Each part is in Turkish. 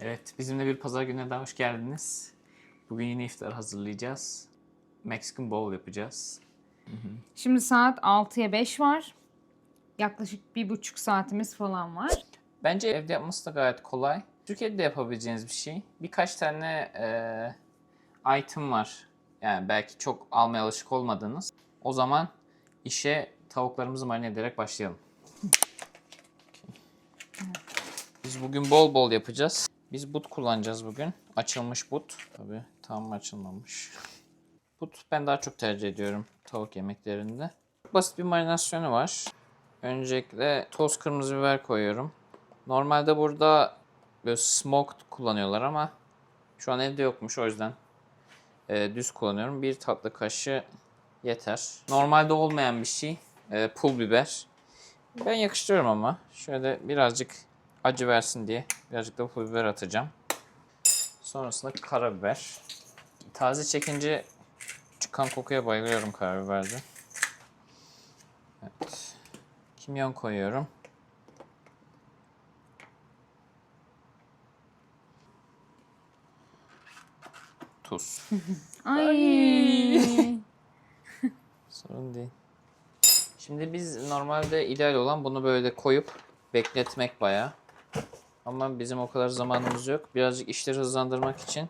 Evet, bizimle bir pazar gününe daha hoş geldiniz. Bugün yine iftar hazırlayacağız. Mexican bowl yapacağız. Şimdi saat 6'ya 5 var. Yaklaşık bir buçuk saatimiz falan var. Bence evde yapması da gayet kolay. Türkiye'de de yapabileceğiniz bir şey. Birkaç tane eee, item var. Yani belki çok almaya alışık olmadığınız. O zaman işe tavuklarımızı marine ederek başlayalım. Biz bugün bol bol yapacağız. Biz but kullanacağız bugün. Açılmış but. Tabii tam açılmamış. But ben daha çok tercih ediyorum tavuk yemeklerinde. Basit bir marinasyonu var. Öncelikle toz kırmızı biber koyuyorum. Normalde burada böyle smoked kullanıyorlar ama şu an evde yokmuş o yüzden e, düz kullanıyorum. Bir tatlı kaşığı yeter. Normalde olmayan bir şey e, pul biber. Ben yakıştırıyorum ama şöyle birazcık acı versin diye birazcık da pul biber atacağım. Sonrasında karabiber. Taze çekince çıkan kokuya bayılıyorum karabiberde. Evet. Kimyon koyuyorum. Tuz. Ay. Sorun değil. Şimdi biz normalde ideal olan bunu böyle koyup bekletmek bayağı. Ama bizim o kadar zamanımız yok. Birazcık işleri hızlandırmak için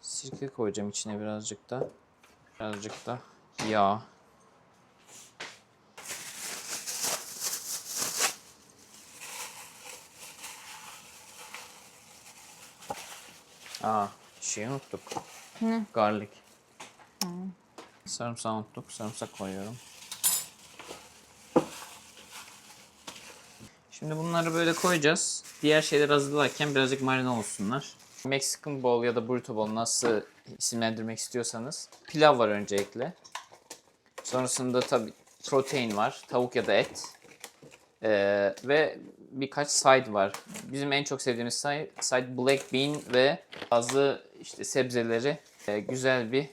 sirke koyacağım içine birazcık da. Birazcık da yağ. Aa, şeyi unuttuk. Ne? Garlic. Sarımsak unuttuk. Sarımsak koyuyorum. Şimdi bunları böyle koyacağız. Diğer şeyler hazırlarken birazcık marine olsunlar. Mexican bowl ya da burrito bowl nasıl isimlendirmek istiyorsanız. Pilav var öncelikle. Sonrasında tabii protein var. Tavuk ya da et. Ee, ve birkaç side var. Bizim en çok sevdiğimiz side, side black bean ve bazı işte sebzeleri e, güzel bir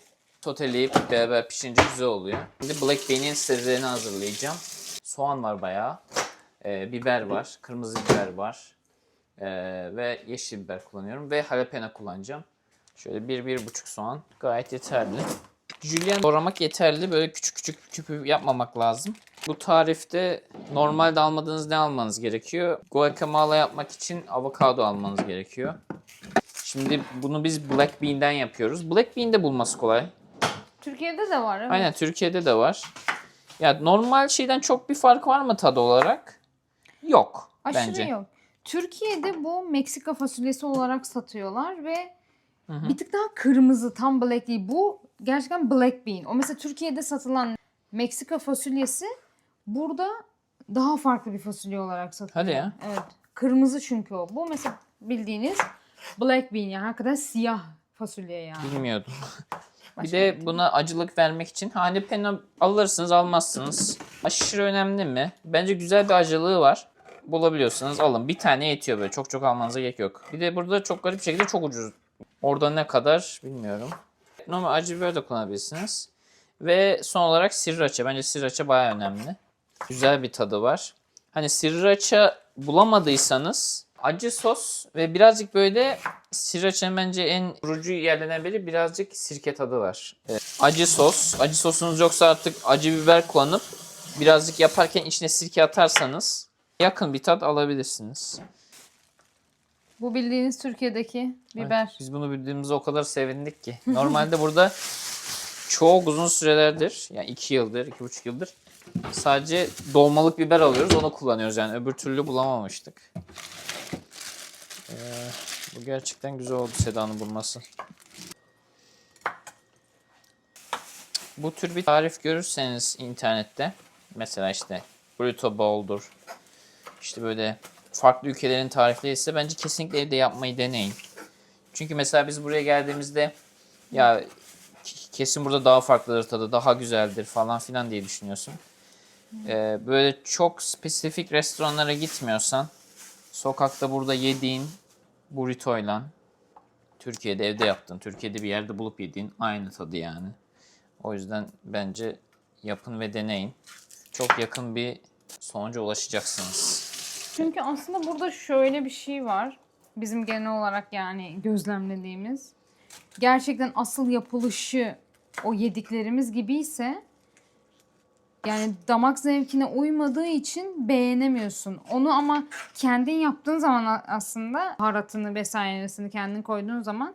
soteleyip beraber pişirince güzel oluyor. Şimdi black bean'in sebzelerini hazırlayacağım. Soğan var bayağı. Ee, biber var. Kırmızı biber var. Ee, ve yeşil biber kullanıyorum. Ve jalapeno kullanacağım. Şöyle bir, bir buçuk soğan. Gayet yeterli. Julian doğramak yeterli. Böyle küçük küçük küpü yapmamak lazım. Bu tarifte normalde almadığınız ne almanız gerekiyor? Guacamole yapmak için avokado almanız gerekiyor. Şimdi bunu biz black bean'den yapıyoruz. Black bean de bulması kolay. Türkiye'de de var evet. Aynen Türkiye'de de var. Ya normal şeyden çok bir fark var mı tadı olarak? Yok Aşırı bence. yok. Türkiye'de bu Meksika fasulyesi olarak satıyorlar ve hı. bir tık daha kırmızı tam black değil. Bu gerçekten black bean. O mesela Türkiye'de satılan Meksika fasulyesi burada daha farklı bir fasulye olarak satılıyor. Hadi ya. Evet. Kırmızı çünkü o. Bu mesela bildiğiniz black bean yani hakikaten siyah fasulye yani. Bilmiyordum. bir de buna acılık vermek için hani peno alırsınız almazsınız. Aşırı önemli mi? Bence güzel bir acılığı var. Bulabiliyorsanız alın. Bir tane yetiyor böyle. Çok çok almanıza gerek yok. Bir de burada çok garip şekilde çok ucuz. Orada ne kadar bilmiyorum. Normal acı biber de kullanabilirsiniz. Ve son olarak sriracha. Bence sriracha bayağı önemli. Güzel bir tadı var. Hani sriracha bulamadıysanız acı sos ve birazcık böyle sriracha'nın bence en vurucu yerlerinden biri birazcık sirke tadı var. Evet. Acı sos. Acı sosunuz yoksa artık acı biber kullanıp birazcık yaparken içine sirke atarsanız yakın bir tat alabilirsiniz. Bu bildiğiniz Türkiye'deki biber. Biz bunu bildiğimizde o kadar sevindik ki. Normalde burada çok uzun sürelerdir, yani 2 yıldır, 2,5 yıldır sadece dolmalık biber alıyoruz, onu kullanıyoruz. Yani öbür türlü bulamamıştık. Ee, bu gerçekten güzel oldu Seda'nın bulması. Bu tür bir tarif görürseniz internette, mesela işte burrito bowl'dur, işte böyle farklı ülkelerin tarifleri ise bence kesinlikle evde yapmayı deneyin. Çünkü mesela biz buraya geldiğimizde ya kesin burada daha farklıdır tadı, daha güzeldir falan filan diye düşünüyorsun. Ee, böyle çok spesifik restoranlara gitmiyorsan sokakta burada yediğin burritoyla Türkiye'de evde yaptın, Türkiye'de bir yerde bulup yediğin aynı tadı yani. O yüzden bence yapın ve deneyin. Çok yakın bir sonuca ulaşacaksınız. Çünkü aslında burada şöyle bir şey var. Bizim genel olarak yani gözlemlediğimiz. Gerçekten asıl yapılışı o yediklerimiz gibiyse yani damak zevkine uymadığı için beğenemiyorsun. Onu ama kendin yaptığın zaman aslında baharatını vesairesini kendin koyduğun zaman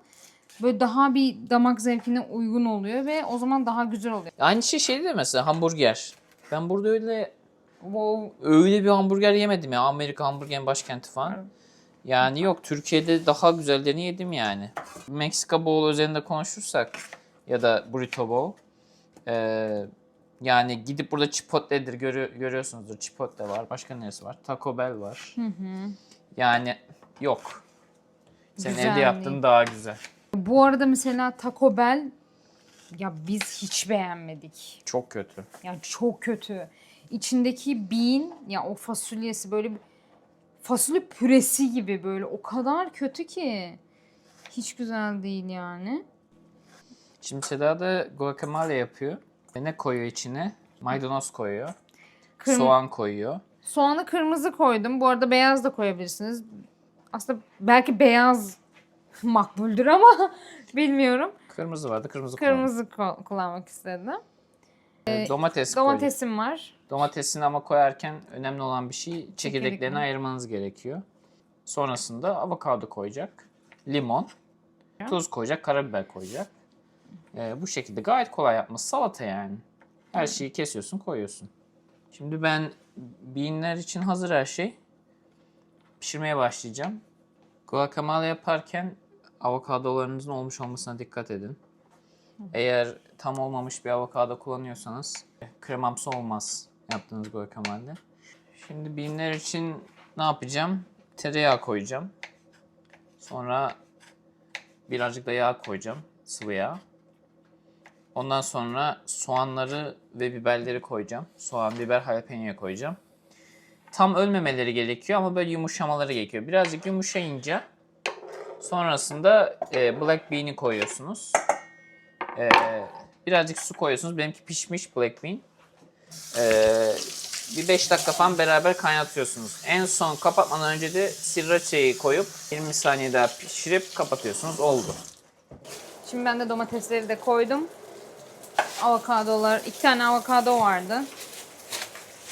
böyle daha bir damak zevkine uygun oluyor ve o zaman daha güzel oluyor. Aynı şey şeydi de mesela hamburger. Ben burada öyle Wow. öyle bir hamburger yemedim ya. Amerika hamburgerin başkenti falan. Evet. Yani yok Türkiye'de daha güzellerini yedim yani. Meksika Bowl üzerinde konuşursak ya da Burrito Bowl. eee, yani gidip burada Chipotle'dir görü- görüyorsunuzdur. Chipotle var. Başka neresi var? Taco Bell var. Hı hı. Yani yok. Senin Güzel evde yaptığın değil. daha güzel. Bu arada mesela Taco Bell ya biz hiç beğenmedik. Çok kötü. Yani çok kötü. İçindeki bean ya o fasulyesi böyle bir fasulye püresi gibi böyle o kadar kötü ki. Hiç güzel değil yani. Şimdi Seda da guacamole yapıyor. Ve ne koyuyor içine? Maydanoz koyuyor. Kırm- Soğan koyuyor. Soğanı kırmızı koydum. Bu arada beyaz da koyabilirsiniz. Aslında belki beyaz makbuldür ama bilmiyorum. Kırmızı vardı. Kırmızı. Kırmızı kullanmak istedim. Ee, Domates koyuyor. Domatesim var. Domatesini ama koyarken önemli olan bir şey çekirdeklerini Çekirdeklerini. ayırmanız gerekiyor. Sonrasında avokado koyacak. Limon. Tuz koyacak. Karabiber koyacak. Ee, bu şekilde gayet kolay yapması. Salata yani. Her şeyi kesiyorsun koyuyorsun. Şimdi ben beanler için hazır her şey. Pişirmeye başlayacağım. Guacamole yaparken avokadolarınızın olmuş olmasına dikkat edin. Eğer tam olmamış bir avokado kullanıyorsanız kremamsı olmaz yaptığınız guacamole. Şimdi beanler için ne yapacağım? Tereyağı koyacağım. Sonra birazcık da yağ koyacağım. Sıvı yağ. Ondan sonra soğanları ve biberleri koyacağım. Soğan, biber, jalapeno koyacağım. Tam ölmemeleri gerekiyor ama böyle yumuşamaları gerekiyor. Birazcık yumuşayınca sonrasında e, black bean'i koyuyorsunuz. E, birazcık su koyuyorsunuz. Benimki pişmiş black bean. E, bir 5 dakika falan beraber kaynatıyorsunuz. En son kapatmadan önce de sriraçayı koyup 20 saniye daha pişirip kapatıyorsunuz. Oldu. Şimdi ben de domatesleri de koydum. Avokadolar, iki tane avokado vardı.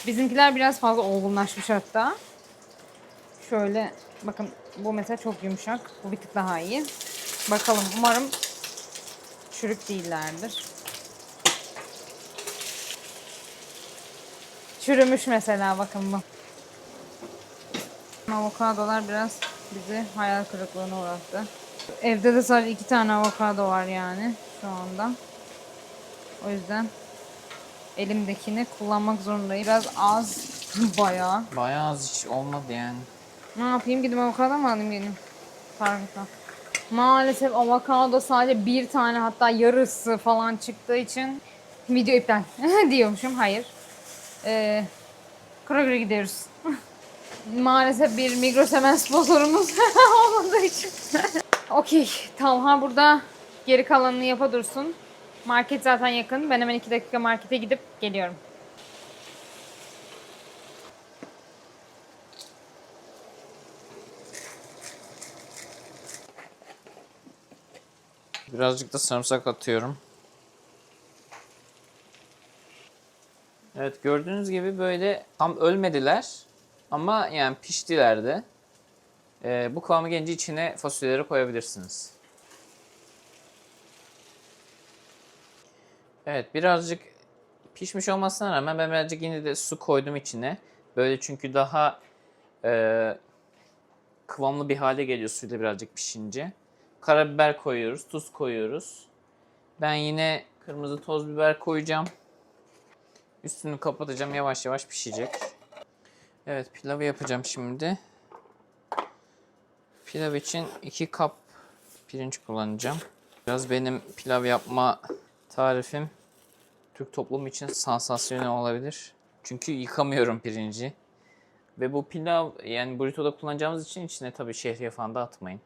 Bizimkiler biraz fazla olgunlaşmış hatta. Şöyle bakın bu mesela çok yumuşak. Bu bir tık daha iyi. Bakalım umarım çürük değillerdir. Çürümüş mesela bakın bu. Avokadolar biraz bizi hayal kırıklığına uğrattı. Evde de sadece iki tane avokado var yani şu anda. O yüzden elimdekini kullanmak zorundayım. Biraz az bayağı. Bayağı az hiç olmadı yani. Ne yapayım gidip avokado mu alayım geleyim? Target'tan. Maalesef avokado sadece bir tane hatta yarısı falan çıktığı için video iptal diyormuşum. Hayır. Ee, Kroger'a gidiyoruz. Maalesef bir Migros hemen sponsorumuz olmadığı için. Okey. Talha burada geri kalanını yapa dursun. Market zaten yakın. Ben hemen iki dakika markete gidip geliyorum. Birazcık da sarımsak atıyorum. Evet gördüğünüz gibi böyle tam ölmediler ama yani piştiler de. Ee, bu kıvamı gelince içine fasulyeleri koyabilirsiniz. Evet birazcık pişmiş olmasına rağmen ben birazcık yine de su koydum içine. Böyle çünkü daha e, kıvamlı bir hale geliyor suyla birazcık pişince. Karabiber koyuyoruz, tuz koyuyoruz. Ben yine kırmızı toz biber koyacağım. Üstünü kapatacağım yavaş yavaş pişecek. Evet pilavı yapacağım şimdi. Pilav için 2 kap pirinç kullanacağım. Biraz benim pilav yapma tarifim Türk toplumu için sansasyonel olabilir. Çünkü yıkamıyorum pirinci. Ve bu pilav yani burrito'da kullanacağımız için içine tabii şehriye falan da atmayın.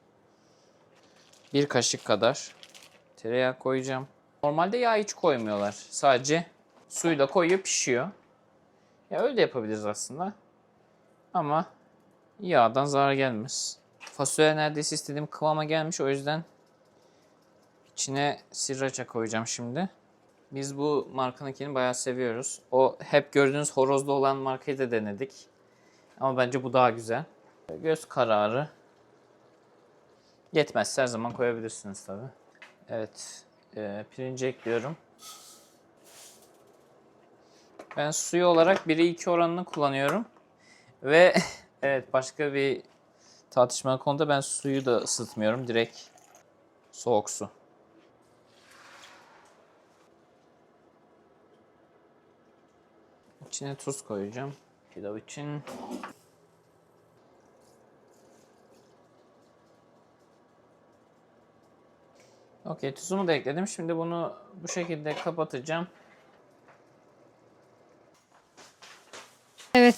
Bir kaşık kadar tereyağı koyacağım. Normalde yağ hiç koymuyorlar. Sadece suyla koyuyor pişiyor. Ya öyle de yapabiliriz aslında. Ama yağdan zarar gelmez. Fasulye neredeyse istediğim kıvama gelmiş. O yüzden içine sriracha koyacağım şimdi. Biz bu markanınkini bayağı seviyoruz. O hep gördüğünüz horozlu olan markayı da denedik. Ama bence bu daha güzel. Göz kararı. Yetmezse her zaman koyabilirsiniz tabi. Evet. E, pirinci ekliyorum. Ben suyu olarak 1'e 2 oranını kullanıyorum. Ve evet başka bir tartışmalı konuda ben suyu da ısıtmıyorum. Direkt soğuk su. İçine tuz koyacağım. Pilav için. Okey tuzumu da ekledim. Şimdi bunu bu şekilde kapatacağım. Evet.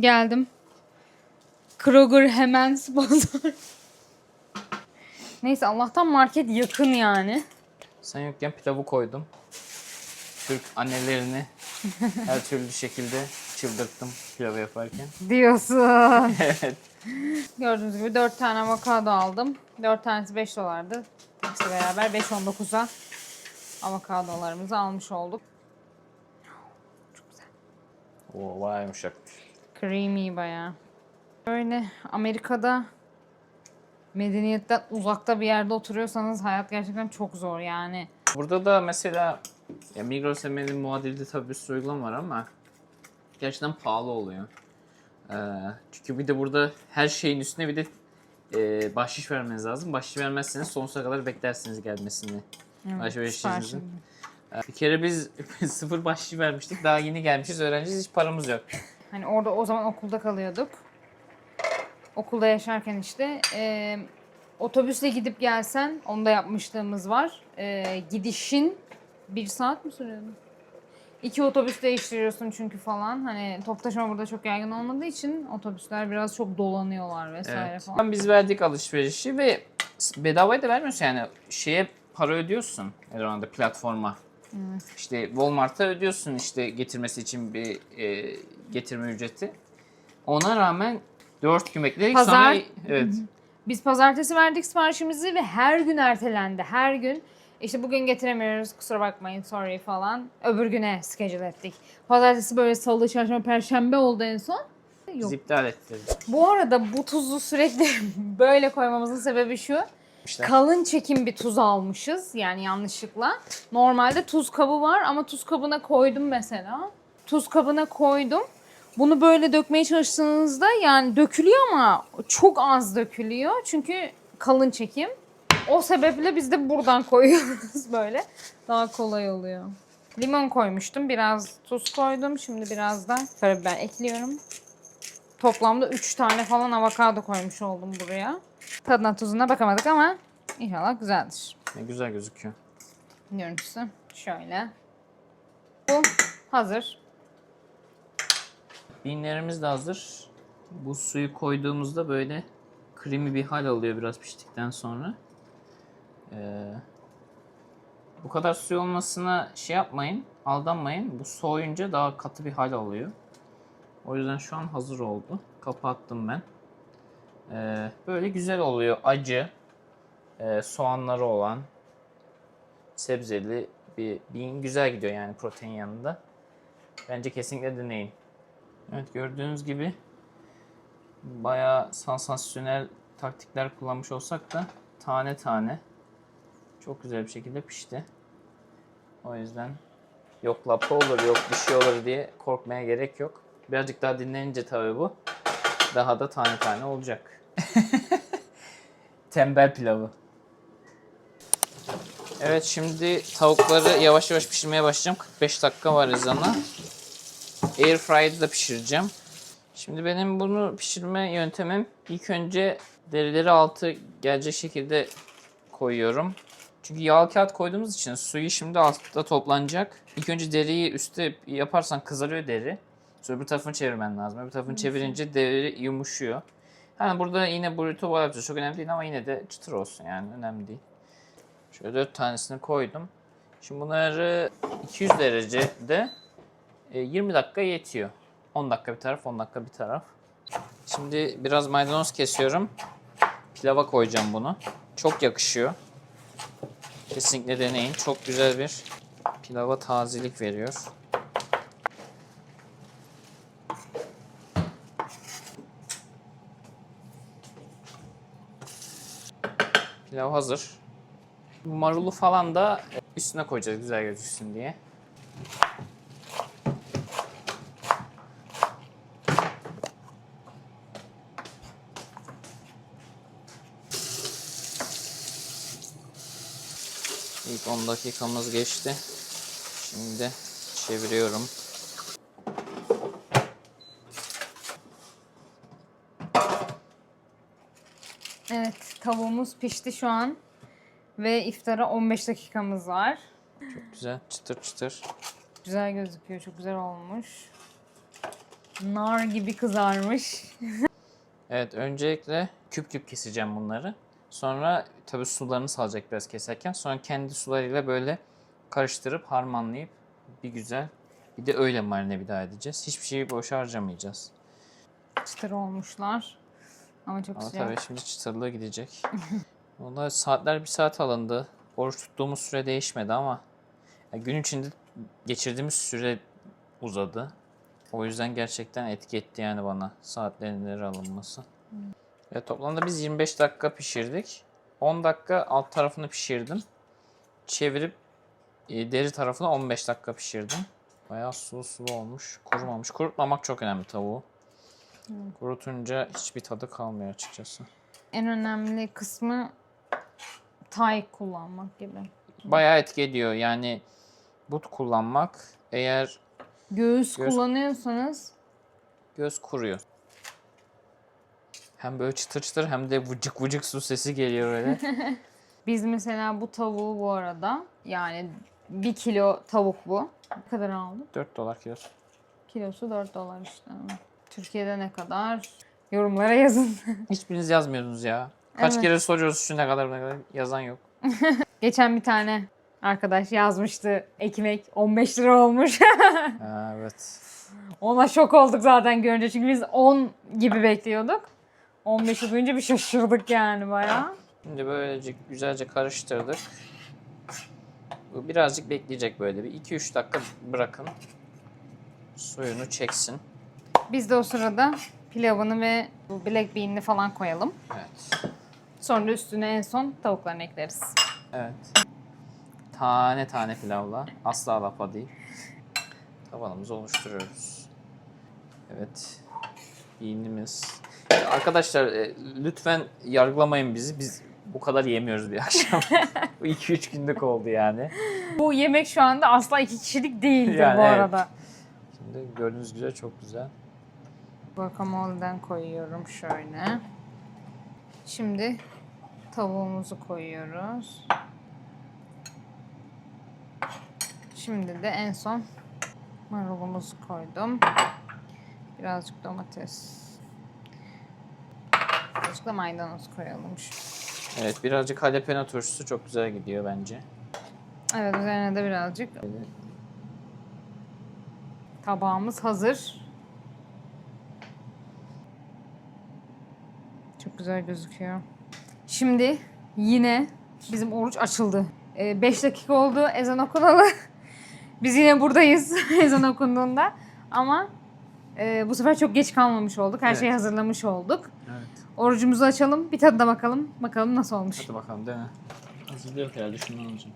Geldim. Kroger hemen sponsor. Neyse Allah'tan market yakın yani. Sen yokken pilavı koydum. Türk annelerini her türlü şekilde çıldırttım pilavı yaparken. Diyorsun. evet. Gördüğünüz gibi 4 tane avokado aldım. 4 tanesi 5 dolardı. İkisi beraber 5.19'a avokadolarımızı almış olduk. Oo, bayağı yumuşakmış. Creamy bayağı. Böyle Amerika'da medeniyetten uzakta bir yerde oturuyorsanız hayat gerçekten çok zor yani. Burada da mesela ya Migros Emel'in muadilinde tabii bir sürü uygulama var ama gerçekten pahalı oluyor. Ee, çünkü bir de burada her şeyin üstüne bir de e, bahşiş vermeniz lazım. Bahşiş vermezseniz sonsuza kadar beklersiniz gelmesini. Alışverişinizin. siparişini. Ee, Bir kere biz sıfır bahşiş vermiştik. Daha yeni gelmişiz. Öğrenciyiz. Hiç paramız yok. Hani orada o zaman okulda kalıyorduk. Okulda yaşarken işte e, otobüsle gidip gelsen onu da yapmışlığımız var. E, gidişin bir saat mi sürüyordu? İki otobüs değiştiriyorsun çünkü falan. Hani top taşıma burada çok yaygın olmadığı için otobüsler biraz çok dolanıyorlar vesaire Evet. falan. Biz verdik alışverişi ve bedavaya da vermiyorsun yani. Şeye para ödüyorsun herhalde platforma. İşte Walmart'a ödüyorsun işte getirmesi için bir e, getirme ücreti. Ona rağmen 4 gün bekledik Pazar- sonra evet. Biz pazartesi verdik siparişimizi ve her gün ertelendi. Her gün işte bugün getiremiyoruz kusura bakmayın sorry falan. Öbür güne schedule ettik. Pazartesi böyle salı, çarşamba, perşembe oldu en son. Biz Yok. iptal ettik. Bu arada bu tuzu sürekli böyle koymamızın sebebi şu. İşte Kalın çekim bir tuz almışız yani yanlışlıkla. Normalde tuz kabı var ama tuz kabına koydum mesela. Tuz kabına koydum. Bunu böyle dökmeye çalıştığınızda yani dökülüyor ama çok az dökülüyor. Çünkü kalın çekim. O sebeple biz de buradan koyuyoruz böyle. Daha kolay oluyor. Limon koymuştum. Biraz tuz koydum. Şimdi biraz da karabiber ekliyorum. Toplamda 3 tane falan avokado koymuş oldum buraya. Tadına tuzuna bakamadık ama inşallah güzeldir. ne güzel gözüküyor. Görüntüsü şöyle. Bu hazır. Binlerimiz de hazır. Bu suyu koyduğumuzda böyle kremi bir hal alıyor biraz piştikten sonra. Ee, bu kadar suyu olmasına şey yapmayın, aldanmayın. Bu soğuyunca daha katı bir hal alıyor. O yüzden şu an hazır oldu. Kapattım ben. Ee, böyle güzel oluyor. Acı, e, soğanları olan, sebzeli bir bin güzel gidiyor yani protein yanında. Bence kesinlikle deneyin. Evet gördüğünüz gibi bayağı sansasyonel taktikler kullanmış olsak da tane tane çok güzel bir şekilde pişti. O yüzden yok lapa olur yok bir şey olur diye korkmaya gerek yok. Birazcık daha dinlenince tabii bu daha da tane tane olacak. Tembel pilavı. Evet şimdi tavukları yavaş yavaş pişirmeye başlayacağım. 45 dakika var ezana. Air fryer'da pişireceğim. Şimdi benim bunu pişirme yöntemim ilk önce derileri altı gelecek şekilde koyuyorum. Çünkü yağ kağıt koyduğumuz için suyu şimdi altta toplanacak. İlk önce deriyi üstte yaparsan kızarıyor deri. Sonra öbür tarafını çevirmen lazım. Öbür tarafını çevirince deri yumuşuyor. Yani burada yine burrito var yapacağız. Çok önemli değil ama yine de çıtır olsun yani önemli değil. Şöyle 4 tanesini koydum. Şimdi bunları 200 derecede e, 20 dakika yetiyor. 10 dakika bir taraf, 10 dakika bir taraf. Şimdi biraz maydanoz kesiyorum. Pilava koyacağım bunu. Çok yakışıyor. Kesinlikle deneyin. Çok güzel bir pilava tazelik veriyor. Pilav hazır. Marulu falan da üstüne koyacağız güzel gözüksün diye. İlk 10 dakikamız geçti. Şimdi çeviriyorum. Evet tavuğumuz pişti şu an. Ve iftara 15 dakikamız var. Güzel çıtır çıtır. Güzel gözüküyor. Çok güzel olmuş. Nar gibi kızarmış. Evet öncelikle küp küp keseceğim bunları. Sonra tabii sularını salacak biraz keserken. Sonra kendi sularıyla böyle karıştırıp harmanlayıp bir güzel bir de öyle marine bir daha edeceğiz. Hiçbir şeyi boş harcamayacağız. Çıtır olmuşlar. Ama çok Ama sıcak. tabii şimdi çıtırlığı gidecek. Vallahi saatler bir saat alındı. Oruç tuttuğumuz süre değişmedi ama ya gün içinde geçirdiğimiz süre uzadı. O yüzden gerçekten etki etti yani bana saatlerin alınması. Ya toplamda biz 25 dakika pişirdik. 10 dakika alt tarafını pişirdim. Çevirip e, deri tarafını 15 dakika pişirdim. Bayağı sulu sulu olmuş. Kurumamış. Kurutmamak çok önemli tavuğu. Kurutunca hiçbir tadı kalmıyor açıkçası. En önemli kısmı tay kullanmak gibi. Bayağı etki ediyor. Yani but kullanmak eğer Göğüs, Göğüs- kullanıyorsanız göz kuruyor. Hem böyle çıtır çıtır hem de vıcık vıcık su sesi geliyor öyle. biz mesela bu tavuğu bu arada yani bir kilo tavuk bu. Ne kadar aldık? 4 dolar kilosu. Kilosu 4 dolar işte. Türkiye'de ne kadar? Yorumlara yazın. Hiçbiriniz yazmıyorsunuz ya. Kaç Evet. kere soruyoruz şu ne kadar ne kadar yazan yok. Geçen bir tane arkadaş yazmıştı ekmek 15 lira olmuş. Ha, evet. Ona şok olduk zaten görünce çünkü biz 10 gibi bekliyorduk. 15'i duyunca bir şaşırdık yani bayağı. Şimdi böylece güzelce karıştırdık. Bu birazcık bekleyecek böyle bir 2-3 dakika bırakın. Suyunu çeksin. Biz de o sırada pilavını ve bu black bean'ini falan koyalım. Evet. Sonra üstüne en son tavuklarını ekleriz. Evet. Tane tane pilavla. Asla lapa değil. Tavanımızı oluşturuyoruz. Evet. Beanimiz. Arkadaşlar e, lütfen yargılamayın bizi. Biz bu kadar yemiyoruz bir akşam. bu 2-3 günlük oldu yani. Bu yemek şu anda asla iki kişilik değildir Yani bu evet. arada. Şimdi gördüğünüz güzel çok güzel. Guacamole'den koyuyorum şöyle. Şimdi tavuğumuzu koyuyoruz. Şimdi de en son marulumuzu koydum. Birazcık domates. Birazcık da maydanoz koyalım. Evet birazcık jalapeno turşusu çok güzel gidiyor bence. Evet üzerine de birazcık. Tabağımız hazır. Çok güzel gözüküyor. Şimdi yine bizim oruç açıldı. 5 dakika oldu ezan okunalı. Biz yine buradayız ezan okunduğunda. Ama e, bu sefer çok geç kalmamış olduk. Her şeyi Evet. hazırlamış olduk. Orucumuzu açalım. Bir tadına bakalım. Bakalım nasıl olmuş. Hadi bakalım dene. Hazırlıyor herhalde şundan alacağım.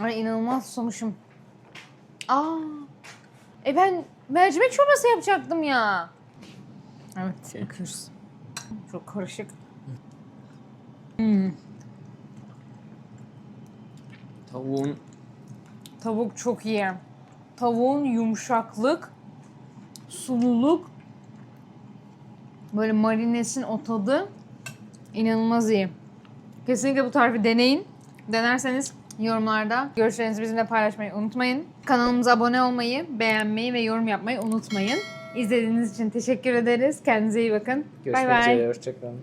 Ay inanılmaz susamışım. Aa. E ben mercimek çorbası yapacaktım ya. Evet, bakıyoruz. Çok karışık. Tavuğun Tavuk çok iyi. Tavuğun yumuşaklık, sululuk, böyle marinesin o tadı inanılmaz iyi. Kesinlikle bu tarifi deneyin. Denerseniz yorumlarda görüşlerinizi bizimle paylaşmayı unutmayın. Kanalımıza abone olmayı, beğenmeyi ve yorum yapmayı unutmayın. İzlediğiniz için teşekkür ederiz. Kendinize iyi bakın. Bay görüşmek bay. üzere. Hoşçakalın.